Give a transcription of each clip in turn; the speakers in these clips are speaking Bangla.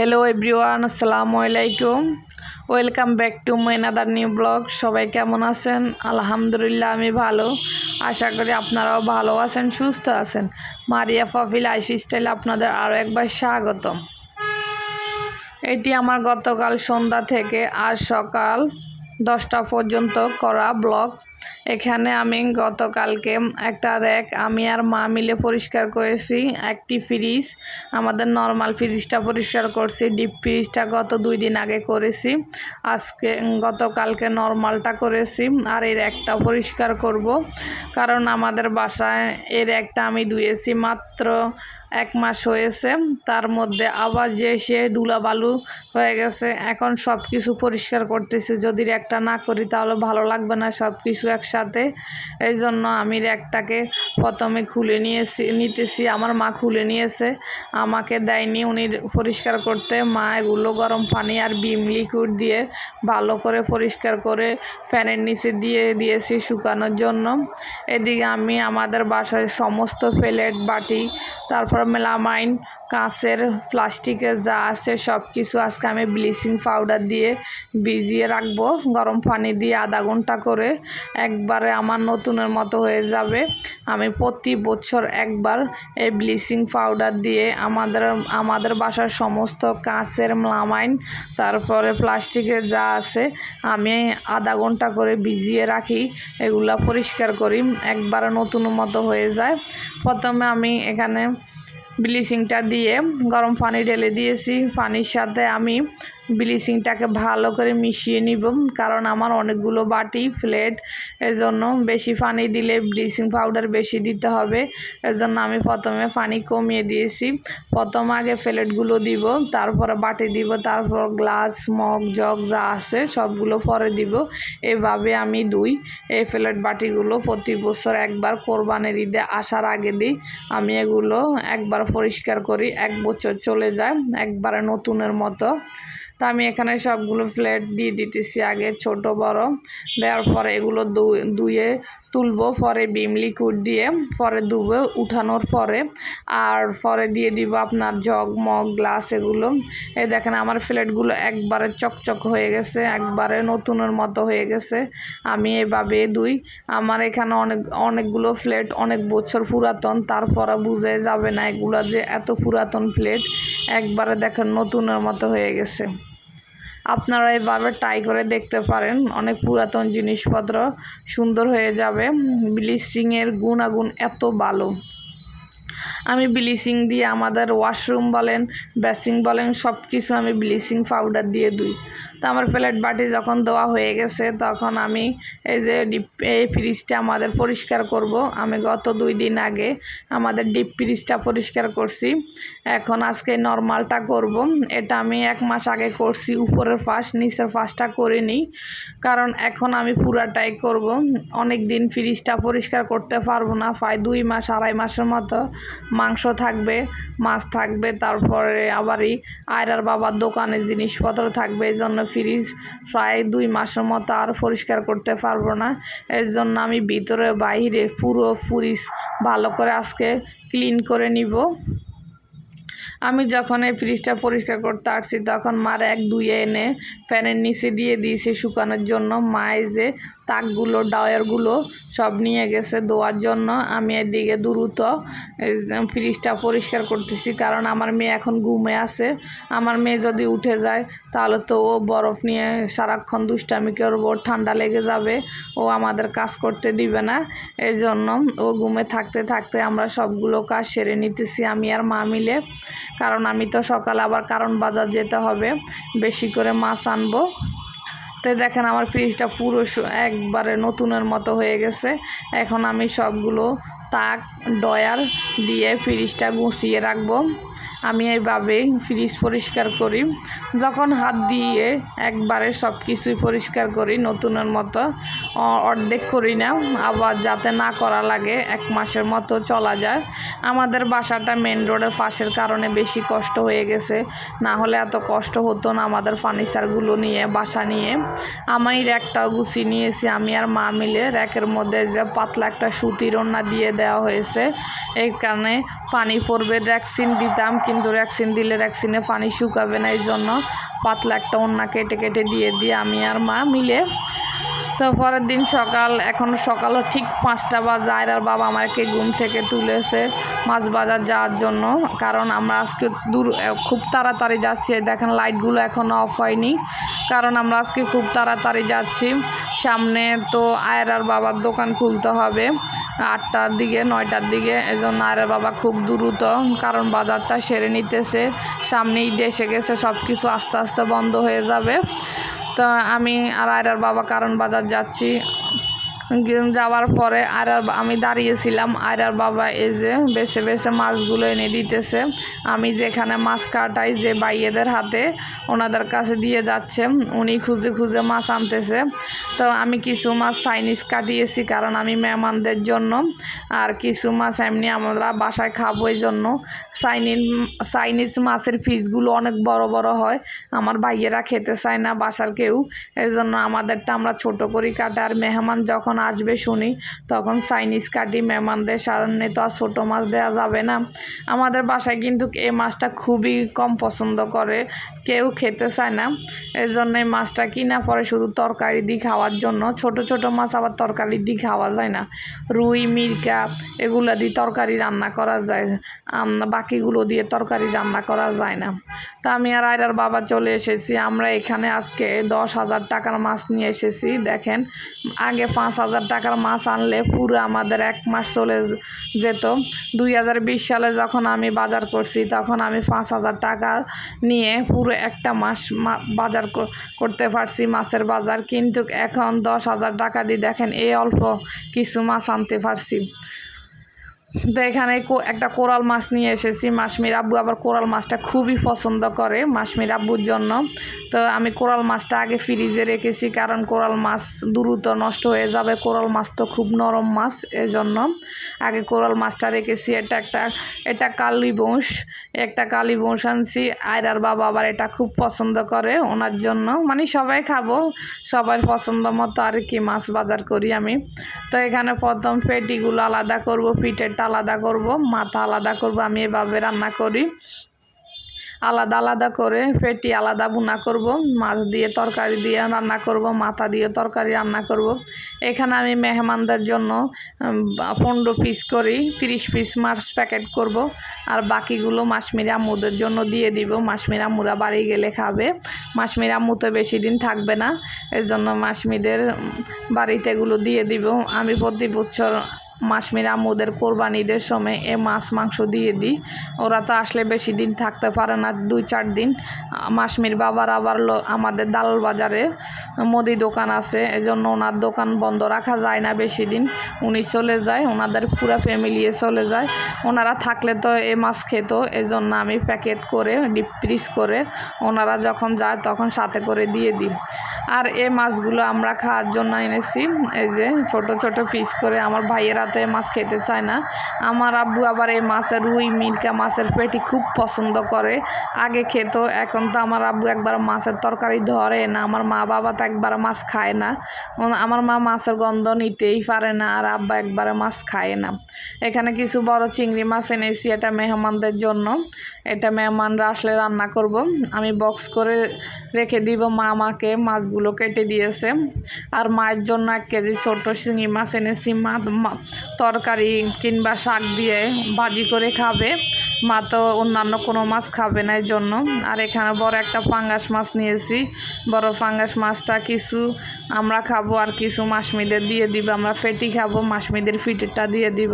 হ্যালো এভরিওয়ান আসসালামু আলাইকুম welcome back to my another new vlog সবাই কেমন আছেন? আলহামদুলিল্লাহ, আমি ভালো। আশা করি আপনারাও ভালো আছেন, সুস্থ আছেন। মারিয়া ফফি লাইফ স্টাইল আপনাদের আরও একবার স্বাগতম। এটি আমার গতকাল সন্ধ্যা থেকে আজ সকাল দশটা পর্যন্ত করা ব্লগ এখানে আমি গতকালকে একটা র্যাক আমি আর মা মিলে পরিষ্কার করেছি, একটি ফ্রিজ। আমাদের নর্মাল ফ্রিজটা পরিষ্কার করছি, ডিপ ফ্রিজটা গত দুই দিন আগে করেছি। আজকে গতকালকে নর্মালটা করেছি আর এই র্যাকটা পরিষ্কার করব। কারণ আমাদের বাসায় এই র্যাকটা আমি ধুয়েছি মাত্র এক মাস হয়েছে। তার মধ্যে আবার যে সে ধুলাবালু হয়ে গেছে, এখন সব কিছু পরিষ্কার করতেছি। যদি র্যাকটা না করি তাহলে ভালো লাগবে না সব কিছু একসাথে। এই জন্য আমি র্যাকটাকে প্রথমে খুলে নিয়েছি, নিতেছি। আমার মা খুলে নিয়েছে, আমাকে দেয়নি। উনি পরিষ্কার করতে, মা এগুলো গরম পানি আর বিম লিকুইড দিয়ে ভালো করে পরিষ্কার করে ফ্যানের নিচে দিয়ে দিয়েছি শুকানোর জন্য। এদিকে আমি আমাদের বাসায় সমস্ত প্লেট, বাটি, তারপর মেলামাইন কাঁচের প্লাস্টিকের যা আছে সব কিছু আজকে আমি ব্লিচিং পাউডার দিয়ে ভিজিয়ে রাখব। গরম পানি দিয়ে আধা ঘণ্টা করে একবারে আমার নতুনের মতো হয়ে যাবে। আমি প্রতি বছর একবার এই ব্লিচিং পাউডার দিয়ে আমাদের আমাদের বাসার সমস্ত কাঁচের মেলামাইন, তারপরে প্লাস্টিকের যা আছে আমি আধা ঘণ্টা করে ভিজিয়ে রাখি, এগুলা পরিষ্কার করি, একবারে নতুন মতো হয়ে যায়। প্রথমে আমি এখানে ব্লিচিংটা দিয়ে গরম পানি ঢেলে দিয়েছি। পানির সাথে আমি ব্লিচিংটাকে ভালো করে মিশিয়ে নিব, কারণ আমার অনেকগুলো বাটি, প্লেট, এজন্য বেশি পানি দিলে ব্লিচিং পাউডার বেশি দিতে হবে। এজন্য আমি প্রথমে পানি কমিয়ে দিয়েছি। প্রথম আগে প্লেটগুলো দিব, তারপরে বাটি দিব, তারপর গ্লাস, মগ, জগ যা আছে সবগুলো পরে দিব। এভাবে আমি দুই এই প্লেট বাটিগুলো প্রতি বছর একবার কোরবানের ঈদে আসার আগে দিই। আমি এগুলো একবার পরিষ্কার করি, এক বছর চলে যায়, একবারে নতুনের মতো। তা আমি এখানে সবগুলো প্লেট দিয়ে দিতেছি আগে ছোট, বড়। দেওয়ার পরে এগুলো ধুয়ে তুলবো, পরে বিম লিকুইড দিয়ে, পরে ধুবো উঠানোর পরে। আর পরে দিয়ে দিব আপনার জগ মগ গ্লাস এগুলো। এই দেখেন আমার প্লেটগুলো একবারে চকচক হয়ে গেছে, একবারে নতুনের মতো হয়ে গেছে। আমি এভাবে দুই আমার এখানে অনেক অনেকগুলো প্লেট অনেক বছর পুরাতন তারপরে বুঝে যাবে না এগুলো যে এত পুরাতন প্লেট একবারে দেখেন নতুনের মতো হয়ে গেছে। আপনারা এভাবে ট্রাই করে দেখতে পারেন। অনেক পুরাতন জিনিসপত্র সুন্দর হয়ে যাবে। ব্লিচিংয়ের গুণাগুণ এত ভালো। আমি ব্লিচিং দিয়ে আমাদের ওয়াশরুম বলেন বেসিং বলেন সব কিছু আমি ব্লিচিং পাউডার দিয়ে দিই। তো আমার প্লেট বাটি যখন দেওয়া হয়ে গেছে, তখন আমি এই যে ডিপ এই ফ্রিজটা আমাদের পরিষ্কার করব। আমি গত দুই দিন আগে আমাদের ডিপ ফ্রিজটা পরিষ্কার করছি। এখন আজকে নর্মালটা করব। এটা আমি এক মাস আগে করছি, উপরের ফাঁস নিচের ফাঁসটা করে নিই কারণ এখন আমি পুরাটাই করব। অনেক দিন ফ্রিজটা পরিষ্কার করতে পারব না, প্রায় দুই মাস, আড়াই মাসের মতো মাংস থাকবে, মাছ থাকবে, তারপরে আবারই আয়রার বাবার দোকানে জিনিসপত্র থাকবে, এই জন্য ফ্রিজ প্রায় দুই মাসের মতো আর পরিষ্কার করতে পারব না। এর জন্য আমি ভিতরে বাইরে পুরো ফ্রিজ ভালো করে আজকে ক্লিন করে নিব। আমি যখন এই ফ্রিজটা পরিষ্কার করতে আসছি, তখন মার এক দুইয়ে এনে ফ্যানের নিচে দিয়ে দিয়েছি শুকানোর জন্য। মায়ে যে তাকগুলো ডায়ারগুলো সব নিয়ে গেছে ধোয়ার জন্য। আমি এদিকে দ্রুত ফ্রিজটা পরিষ্কার করতেছি কারণ আমার মেয়ে এখন ঘুমে আছে। আমার মেয়ে যদি উঠে যায় তাহলে তো ও বরফ নিয়ে সারাক্ষণ দুষ্টামি করব, ঠান্ডা লেগে যাবে, ও আমাদের কাজ করতে দিবে না। এই জন্য ও ঘুমে থাকতে থাকতে আমরা সবগুলো কাজ সেরে নিতেছি আমি আর মা মিলে। কারণ আমি তো সকালে আবার কারণ বাজার যেতে হবে, বেশি করে মাছ আনব। তো দেখেন আমার ফ্রিজটা পুরো একবারে নতুনের মতো হয়ে গেছে। এখন আমি সবগুলো তাক ডয়ার দিয়ে ফ্রিজটা গুছিয়ে রাখব। আমি এইভাবেই ফ্রিজ পরিষ্কার করি। যখন হাত দিয়ে একবারে সব কিছুই পরিষ্কার করি, নতুনের মতো অর্ধেক করি না, আবার যাতে না করা লাগে, এক মাসের মতো চলা যায়। আমাদের বাসাটা মেন রোডের পাশের কারণে বেশি কষ্ট হয়ে গেছে। না হলে এত কষ্ট হতো না আমাদের ফার্নিচারগুলো নিয়ে, বাসা নিয়ে। আমি র্যাকটাও গুছিয়ে নিয়েছি। আমি আর মা মিলে র্যাকের মধ্যে যে পাতলা একটা সুতির ওনা দিয়ে দেওয়া হয়েছে। এই কারণে পানি পড়বে ভ্যাকসিন দিতাম, কিন্তু ভ্যাকসিন দিলে ভ্যাকসিনে পানি শুকাবে না। এই জন্য পাতলা একটা অন্যা কেটে কেটে দিয়ে দিয়ে আমি আর মা মিলে তো পরের দিন সকাল, এখন সকালও ঠিক পাঁচটা বাজে আর বাবা আমাকে ঘুম থেকে তুলেছে মাছ বাজার যাওয়ার জন্য। কারণ আমরা আজকে দূর, খুব তাড়াতাড়ি যাচ্ছি। দেখেন লাইটগুলো এখনও অফ হয়নি। কারণ আমরা আজকে খুব তাড়াতাড়ি যাচ্ছি। সামনে তো আয়রার বাবার দোকান খুলতে হবে আটটার দিকে, নয়টার দিকে। এজন্য আয়রার বাবা খুব দ্রুত, কারণ বাজারটা সেরে নিতেছে। সামনে ঈদ এসে গেছে সব কিছু আস্তে আস্তে বন্ধ হয়ে যাবে। তো আমি আর আয়রার বাবা কারণ বাজার যাচ্ছি। যাওয়ার পরে আর আমি দাঁড়িয়েছিলাম, আর বাবা এই যে বেছে বেছে মাছগুলো এনে দিতেছে। আমি যেখানে মাছ কাটাই যে বাইয়েদের হাতে ওনাদের কাছে দিয়ে যাচ্ছে, উনি খুঁজে খুঁজে মাছ আনতেছে। তো আমি কিছু মাছ চাইনিজ কাটিয়েছি কারণ আমি মেহমানদের জন্য, আর কিছু মাছ এমনি আমরা বাসায় খাব এই জন্য। চাইনিজ চাইনিজ মাছের পিসগুলো অনেক বড় বড় হয়, আমার ভাইয়েরা খেতে চায় না বাসার কেউ। এই জন্য আমাদেরটা আমরা ছোট করি কাটা, আর মেহমান যখন আসবে শুনি, তখন চাইনিজ কাটি মেহমানদের সামনে তো আর ছোটো মাছ দেওয়া যাবে না। আমাদের বাসায় কিন্তু এই মাছটা খুবই কম পছন্দ করে, কেউ খেতে চায় না। এই জন্য এই মাছটা কিনা পরে শুধু তরকারি দিয়ে খাওয়ার জন্য, ছোট ছোট মাছ আবার তরকারি দিয়ে খাওয়া যায় না। রুই, মিরকা এগুলো দিয়ে তরকারি রান্না করা যায় বাকিগুলো দিয়ে তরকারি রান্না করা যায় না। তা আমি আর আয়রার বাবা চলে এসেছি, আমরা এখানে আজকে দশ হাজার টাকার মাছ নিয়ে এসেছি, দেখেন। আগে পাঁচ হাজার হাজার টাকার মাছ আনলে পুরো আমাদের এক মাস চলে যেত। দুই হাজার বিশ সালে যখন আমি বাজার করছি, তখন আমি পাঁচ হাজার টাকা নিয়ে পুরো একটা মাস বাজার করতে পারছি মাছের বাজার। কিন্তু এখন দশ হাজার টাকা দিয়ে দেখেন, এই অল্প কিছু মাছ আনতে পারছি। তো এখানে একটা কোরাল মাছ নিয়ে এসেছি। মাসমির আব্বু আবার কোরাল মাছটা খুবই পছন্দ করে মাসমির আব্বুর জন্য। তো আমি কোরাল মাছটা আগে ফ্রিজে রেখেছি কারণ কোরাল মাছ দ্রুত নষ্ট হয়ে যাবে। কোরাল মাছ তো খুব নরম মাছ এজন্য। আগে কোরাল মাছটা রেখেছি। এটা একটা এটা কালি বংশ। একটা কালি বংশ আনছি। আয়রার বাবা আবার এটা খুব পছন্দ করে ওনার জন্য। মানে সবাই খাব। সবার পছন্দ মতো আর কি মাছ বাজার করি আমি। তো এখানে প্রথম পেটিগুলো আলাদা করব। পিঠেরটা আলাদা করব, মাথা আলাদা করব, আমি এভাবে রান্না করি। আলাদা আলাদা করে পেটি আলাদা ভুনা করব, মাছ দিয়ে তরকারি দিয়ে রান্না করব, মাথা দিয়ে তরকারি রান্না করব। এখানে আমি মেহমানদের জন্য পনেরো পিস করি, তিরিশ পিস মাছ প্যাকেট করব, আর বাকিগুলো মাসমির আম্মুদের জন্য দিয়ে দিব। মাসমির আম্মুরা বাড়ি গেলে খাবে, মাসমির আম্মু তো বেশি দিন থাকবে না এর জন্য মাসমিদের বাড়িতে এগুলো দিয়ে দিব। আমি প্রতি বছর মাসমির আম্মুদের কোরবানিদের সময় এ মাছ, মাংস দিয়ে দিই। ওরা তো আসলে বেশি দিন থাকতে পারে না, দুই, চার দিন। মাসমির বাবার আবার আমাদের দালাল বাজারে মুদি দোকান আছে, এজন্য ওনার দোকান বন্ধ রাখা যায় না বেশি দিন। উনি চলে যায়, ওনাদের পুরো ফ্যামিলি চলে যায়। ওনারা থাকলে তো এ মাছ খেত, এজন্য আমি প্যাকেট করে ডিপ ফ্রিজ করে ওনারা যখন যায় তখন সাথে করে দিয়ে দিই। আর এ মাছগুলো আমরা খাওয়ার জন্য এনেছি, এই যে ছোট ছোট পিস করে আমার ভাইয়েরা এ মাছ খেতে চায় না। আমার আব্বু আবার এই মাছের রুই, মিরকা মাছের পেটি খুব পছন্দ করে। আগে খেত, এখন তো আমার আব্বু একবার মাছের তরকারি ধরে না, আমার মা বাবা তো একবার মাছ খায় না। আমার মা মাছের গন্ধ নিতেই পারে না, আর আব্বা একবারে মাছ খায় না। এখানে কিছু বড় চিংড়ি মাছ এনেছি, এটা মেহমানদের জন্য। এটা মেহমানরা আসলে রান্না করব। আমি বক্স করে রেখে দিব, মা আমাকে মাছগুলো কেটে দিয়েছে। আর মায়ের জন্য এক কেজি ছোট শিঙি মাছ এনেছি মা- তরকারি কিংবা শাক দিয়ে ভাজি করে খাবে। মা তো অন্যান্য কোনো মাছ খাবে না এই জন্য আর এখানে বড় একটা পাঙ্গাস মাছ নিয়েছি। বড় পাঙ্গাস মাছটা কিছু আমরা খাব আর কিছু মাসমিদের দিয়ে দিব। আমরা ফেটি খাব মাসমিদের ফিটিটা দিয়ে দিব।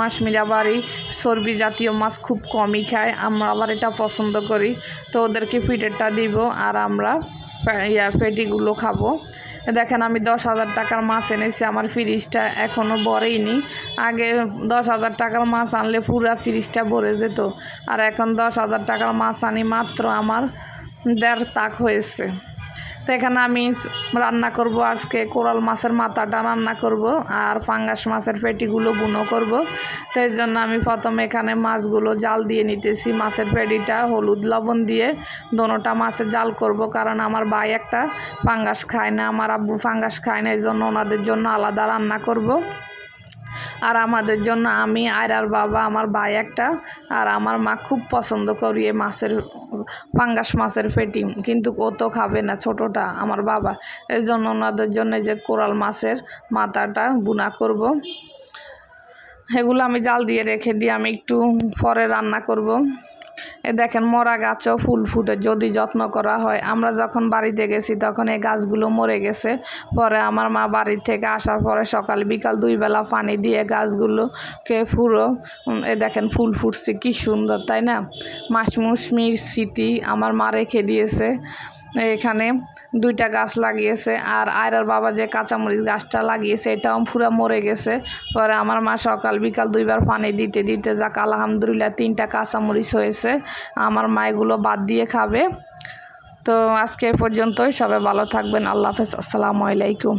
মাসমিরা বাড়ি চর্বি জাতীয় মাছ খুব কমই খায়। আমরা আবার এটা পছন্দ করি। তো ওদেরকে ফিটেরটা দিব আর আমরা ইয়া পেটিগুলো খাব। দেখেন আমি দশ হাজার টাকার মাছ এনেছি, আমার ফ্রিজটা এখনও ভরেইনি। আগে দশ হাজার টাকার মাছ আনলে পুরা ফ্রিজটা ভরে যেত, আর এখন দশ হাজার টাকার মাছ আনি মাত্র আমার দেড় তাক হয়েছে। তো এখানে আমি রান্না করব আজকে কোরাল মাছের মাথাটা রান্না করব আর ফাঙ্গাস মাছের পেটিগুলো বুনো করব। তো এর জন্য আমি প্রথমে এখানে মাছগুলো জাল দিয়ে নিতেছি। মাছের পেটিটা হলুদ লবণ দিয়ে দোনোটা মাছের জাল করব কারণ আমার ভাই একটা ফাঙ্গাস খায় না, আমার আব্বু ফাঙ্গাস খায় না এই জন্য ওনাদের জন্য আলাদা রান্না করব। আর আমাদের জন্য আমি, আয়রার বাবা, আমার ভাই একটা। আর আমার মা খুব পছন্দ করি এই মাছের, পাঙ্গাস মাছের ফেটি কিন্তু ও তো খাবে না, ছোটোটা, আমার বাবা। এই জন্য ওনাদের জন্য যে কোরাল মাছের মাথাটা বুনা করব। এগুলো আমি জাল দিয়ে রেখে দিয়ে আমি একটু পরে রান্না করব। এ দেখেন, মরা গাছও ফুল ফুটে। যদি যত্ন করা হয়, আমরা যখন বাড়িতে গেছি তখন এই গাছগুলো মরে গেছে। পরে আমার মা বাড়ি থেকে আসার পরে সকাল বিকাল দুই বেলা পানি দিয়ে গাছগুলোকে পুরো এ দেখেন ফুল ফুটছে, কি সুন্দর, তাই না? মাসমুসমির স্মৃতি আমার মা রেখে দিয়েছে। এখানে দুইটা গাছ লাগিয়েছে আর আয়রার বাবা যে কাঁচামরিচ গাছটা লাগিয়েছে, এটাও পুরো মরে গেছে। পরে আমার মা সকাল বিকাল দুইবার পানি দিতে দিতে যাক, আলহামদুলিল্লাহ তিনটা কাঁচামরিচ হয়েছে। আমার মা এগুলো বাদ দিয়ে খাবে। তো আজকে পর্যন্তই। সবাই ভালো থাকবেন। আল্লাহ হাফেজ। আসসালামু আলাইকুম।